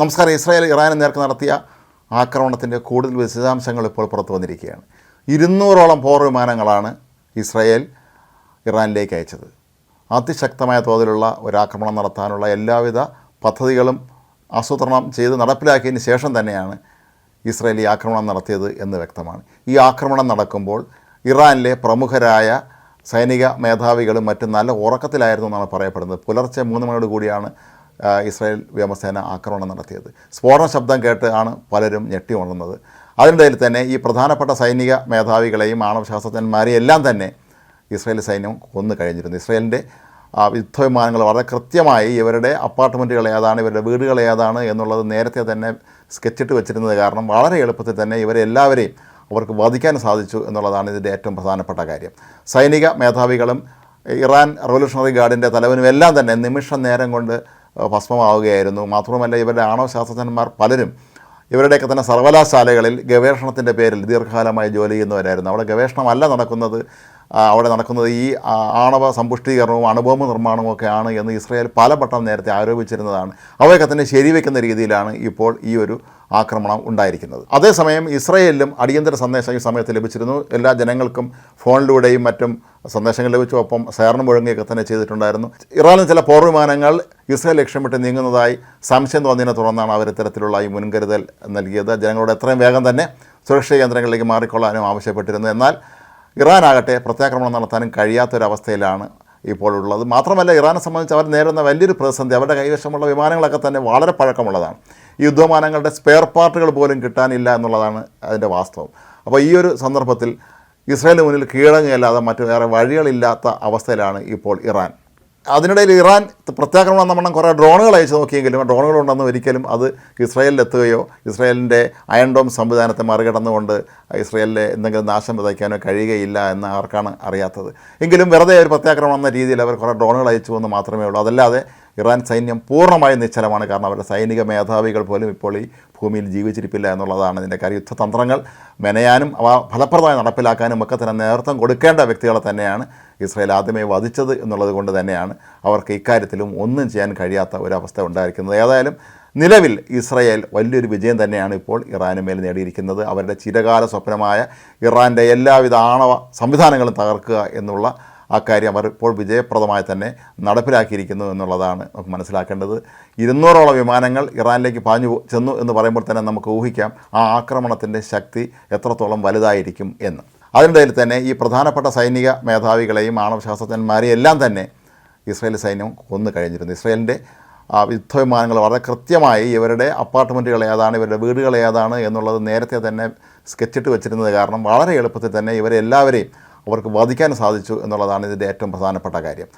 നമസ്കാരം. ഇസ്രായേൽ ഇറാന് നേർക്ക് നടത്തിയ ആക്രമണത്തിന്റെ കൂടുതൽ വിശദാംശങ്ങൾ ഇപ്പോൾ പുറത്തു വന്നിരിക്കുകയാണ്. ഇരുന്നൂറോളം പോർ വിമാനങ്ങളാണ് ഇസ്രായേൽ ഇറാനിലേക്ക് അയച്ചത്. അതിശക്തമായ തോതിലുള്ള ഒരാക്രമണം നടത്താനുള്ള എല്ലാവിധ പദ്ധതികളും ആസൂത്രണം ചെയ്ത് നടപ്പിലാക്കിയതിന് ശേഷം തന്നെയാണ് ഇസ്രായേൽ ഈ ആക്രമണം നടത്തിയത് എന്ന് വ്യക്തമാണ്. ഈ ആക്രമണം നടക്കുമ്പോൾ ഇറാനിലെ പ്രമുഖരായ സൈനിക മേധാവികളും മറ്റും നല്ല ഉറക്കത്തിലായിരുന്നു എന്നാണ് പറയപ്പെടുന്നത്. പുലർച്ചെ മൂന്ന് മണിയോട് കൂടിയാണ് ഇസ്രായേൽ വ്യോമസേന ആക്രമണം നടത്തിയത്. സ്ഫോടന ശബ്ദം കേട്ട് ആണ് പലരും ഞെട്ടി ഉണർന്നത്. അതിനിടയിൽ തന്നെ ഈ പ്രധാനപ്പെട്ട സൈനിക മേധാവികളെയും ആണവശാസ്ത്രജ്ഞന്മാരെയും എല്ലാം തന്നെ ഇസ്രായേൽ സൈന്യം കൊന്നു കഴിഞ്ഞിരുന്നു. ഇസ്രായേലിന്റെ യുദ്ധവിമാനങ്ങൾ വളരെ കൃത്യമായി ഇവരുടെ അപ്പാർട്ട്മെന്റുകൾ ഏതാണ് ഇവരുടെ വീടുകൾ ഏതാണ് എന്നുള്ളത് നേരത്തെ തന്നെ സ്കെച്ചിട്ട് വെച്ചിരുന്നത് കാരണം വളരെ എളുപ്പത്തിൽ തന്നെ ഇവരെ എല്ലാവരെയും അവർക്ക് വധിക്കാൻ സാധിച്ചു എന്നുള്ളതാണ് ഇതിന്റെ ഏറ്റവും പ്രധാനപ്പെട്ട കാര്യം. സൈനിക മേധാവികളും ഇറാൻ റവല്യൂഷണറി ഗാർഡിന്റെ തലവനും എല്ലാം തന്നെ നിമിഷ നേരം കൊണ്ട് ഭസ്മമാവുകയായിരുന്നു. മാത്രമല്ല ഇവരുടെ ആണവശാസ്ത്രജ്ഞന്മാർ പലരും ഇവരുടെയൊക്കെ തന്നെ സർവകലാശാലകളിൽ ഗവേഷണത്തിന്റെ പേരിൽ ദീർഘകാലമായി ജോലി ചെയ്യുന്നവരായിരുന്നു. അവിടെ ഗവേഷണമല്ല നടക്കുന്നത്. അവിടെ നടക്കുന്നത് ഈ ആണവ സമ്പുഷ്ടീകരണവും അണുബോംബ് നിർമ്മാണവും ഒക്കെയാണ് എന്ന് ഇസ്രായേൽ പലവട്ടം നേരത്തെ ആരോപിച്ചിരുന്നതാണ്. അവയൊക്കെ തന്നെ ശരിവെക്കുന്ന രീതിയിലാണ് ഇപ്പോൾ ഈ ഒരു ആക്രമണം ഉണ്ടായിരിക്കുന്നത്. അതേസമയം ഇസ്രയേലിലും അടിയന്തര സന്ദേശം ഈ സമയത്ത് ലഭിച്ചിരുന്നു. എല്ലാ ജനങ്ങൾക്കും ഫോണിലൂടെയും മറ്റും സന്ദേശങ്ങൾ ലഭിച്ചു. ഒപ്പം സേർണം മുഴങ്ങിയൊക്കെ തന്നെ ചെയ്തിട്ടുണ്ടായിരുന്നു. ഇറാനിൽ ചില പോർ വിമാനങ്ങൾ ഇസ്രായേൽ ലക്ഷ്യമിട്ട് നീങ്ങുന്നതായി സംശയം തോന്നിയതിനെ തുടർന്നാണ് അവർ ഇത്തരത്തിലുള്ള ഈ മുൻകരുതൽ നൽകിയത്. ജനങ്ങളോട് എത്രയും വേഗം തന്നെ സുരക്ഷാ കേന്ദ്രങ്ങളിലേക്ക് മാറിക്കൊള്ളാനും ആവശ്യപ്പെട്ടിരുന്നു. എന്നാൽ ഇറാനാകട്ടെ പ്രത്യാക്രമണം നടത്താനും കഴിയാത്തൊരവസ്ഥയിലാണ് ഇപ്പോഴുള്ളത്. മാത്രമല്ല ഇറാനെ സംബന്ധിച്ച് അവർ നേരിടുന്ന വലിയൊരു പ്രതിസന്ധി അവരുടെ കൈവശമുള്ള വിമാനങ്ങളൊക്കെ തന്നെ വളരെ പഴക്കമുള്ളതാണ്. ഈ യുദ്ധവിമാനങ്ങളുടെ സ്പെയർ പാർട്ടുകൾ പോലും കിട്ടാനില്ല എന്നുള്ളതാണ് അതിന്റെ വാസ്തവം. അപ്പോൾ ഈ ഒരു സന്ദർഭത്തിൽ ഇസ്രായേലിന് മുന്നിൽ കീഴങ്ങയല്ലാതെ മറ്റു വേറെ വഴികളില്ലാത്ത അവസ്ഥയിലാണ് ഇപ്പോൾ ഇറാൻ. അതിനിടയിൽ ഇറാൻ പ്രത്യാക്രമണം നമ്മൾ കുറേ ഡ്രോണുകൾ അയച്ചു നോക്കിയെങ്കിലും ഡ്രോണുകൾ ഉണ്ടെന്ന് ഒരിക്കലും അത് ഇസ്രായേലിലെത്തുകയോ ഇസ്രായേലിന്റെ അയൺ ഡോം സംവിധാനത്തെ മറികടന്നുകൊണ്ട് ഇസ്രായേലിലെ എന്തെങ്കിലും നാശം വിതയ്ക്കാനോ കഴിയുകയില്ല എന്ന് ആർക്കാണ് അറിയാത്തത്. എങ്കിലും വെറുതെ ഒരു പ്രത്യാക്രമണം എന്ന രീതിയിൽ അവർ കുറേ ഡ്രോണുകൾ അയച്ചു എന്ന് മാത്രമേ ഉള്ളൂ. അതല്ലാതെ ഇറാൻ സൈന്യം പൂർണമായും നിശ്ചലമാണ്. കാരണം അവരുടെ സൈനിക മേധാവികൾ പോലും ഇപ്പോൾ ഈ ഭൂമിയിൽ ജീവിച്ചിരിപ്പില്ല എന്നുള്ളതാണ് ഇതിന്റെ കാര്യം. യുദ്ധതന്ത്രങ്ങൾ മെനയാനും അവ ഫലപ്രദമായി നടപ്പിലാക്കാനും ഒക്കെ തന്നെ നേതൃത്വം കൊടുക്കേണ്ട വ്യക്തികളെ തന്നെയാണ് ഇസ്രയേൽ ആദ്യമേ വധിച്ചത് എന്നുള്ളത് കൊണ്ട് തന്നെയാണ് അവർക്ക് ഇക്കാര്യത്തിലും ഒന്നും ചെയ്യാൻ കഴിയാത്ത ഒരവസ്ഥ ഉണ്ടായിരിക്കുന്നത്. ഏതായാലും നിലവിൽ ഇസ്രയേൽ വലിയൊരു വിജയം തന്നെയാണ് ഇപ്പോൾ ഇറാന് മേൽ നേടിയിരിക്കുന്നത്. അവരുടെ ചിരകാല സ്വപ്നമായ ഇറാന്റെ എല്ലാവിധ ആണവ സംവിധാനങ്ങളും തകർക്കുക എന്നുള്ള ആ കാര്യം അവർ ഇപ്പോൾ വിജയപ്രദമായി തന്നെ നടപ്പിലാക്കിയിരിക്കുന്നു എന്നുള്ളതാണ് നമുക്ക് മനസ്സിലാക്കേണ്ടത്. ഇരുന്നൂറോളം വിമാനങ്ങൾ ഇറാനിലേക്ക് പാഞ്ഞു ചെന്നു എന്ന് പറയുമ്പോൾ തന്നെ നമുക്ക് ഊഹിക്കാം ആ ആക്രമണത്തിന്റെ ശക്തി എത്രത്തോളം വലുതായിരിക്കും എന്ന്. അതിനിടയിൽ തന്നെ ഈ പ്രധാനപ്പെട്ട സൈനിക മേധാവികളെയും ആണവശാസ്ത്രജ്ഞന്മാരെയും എല്ലാം തന്നെ ഇസ്രയേൽ സൈന്യം കൊന്നു കഴിഞ്ഞിരുന്നു. ഇസ്രയേലിന്റെ യുദ്ധവിമാനങ്ങൾ വളരെ കൃത്യമായി ഇവരുടെ അപ്പാർട്ട്മെന്റുകൾ ഏതാണ് ഇവരുടെ വീടുകൾ ഏതാണ് എന്നുള്ളത് നേരത്തെ തന്നെ സ്കെച്ചിട്ട് വെച്ചിരുന്നത് കാരണം വളരെ എളുപ്പത്തിൽ തന്നെ ഇവരെ എല്ലാവരെയും അവർക്ക് വധിക്കാൻ സാധിച്ചു എന്നുള്ളതാണ് ഇതിന്റെ ഏറ്റവും പ്രധാനപ്പെട്ട കാര്യം.